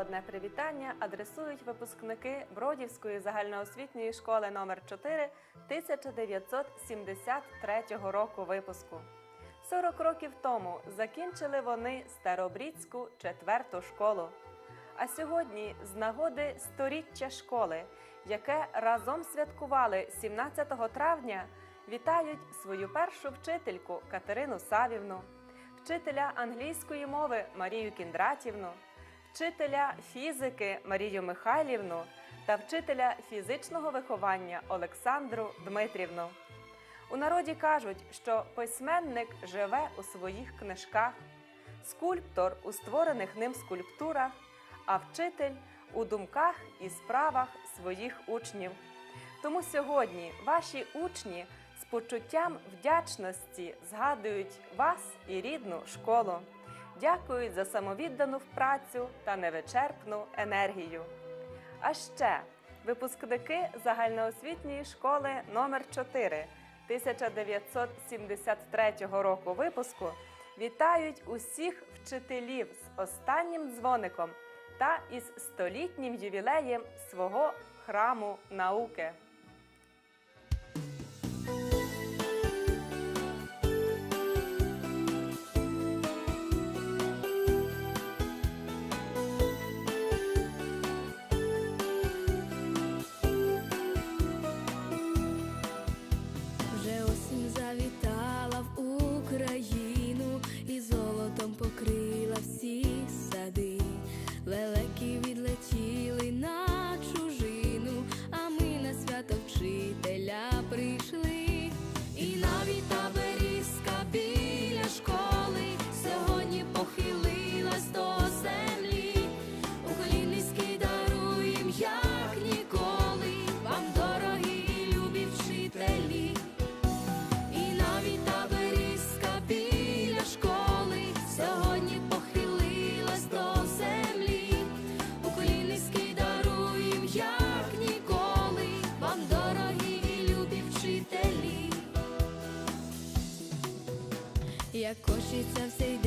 одне привітання адресують випускники Бродівської загальноосвітньої школи номер 4 1973 року випуску. 40 років тому закінчили вони Старобрідську четверту школу. А сьогодні, з нагоди сторіччя школи, яке разом святкували 17 травня, вітають свою першу вчительку Катерину Савівну, вчителя англійської мови Марію Кіндратівну, вчителя фізики Марію Михайлівну та вчителя фізичного виховання Олександру Дмитрівну. У народі кажуть, що письменник живе у своїх книжках, скульптор у створених ним скульптурах, а вчитель у думках і справах своїх учнів. Тому сьогодні ваші учні з почуттям вдячності згадують вас і рідну школу, дякують за самовіддану працю та невичерпну енергію. А ще випускники загальноосвітньої школи номер 4 1973 року випуску вітають усіх вчителів з останнім дзвоником та із столітнім ювілеєм свого храму науки. Як хочеться в цей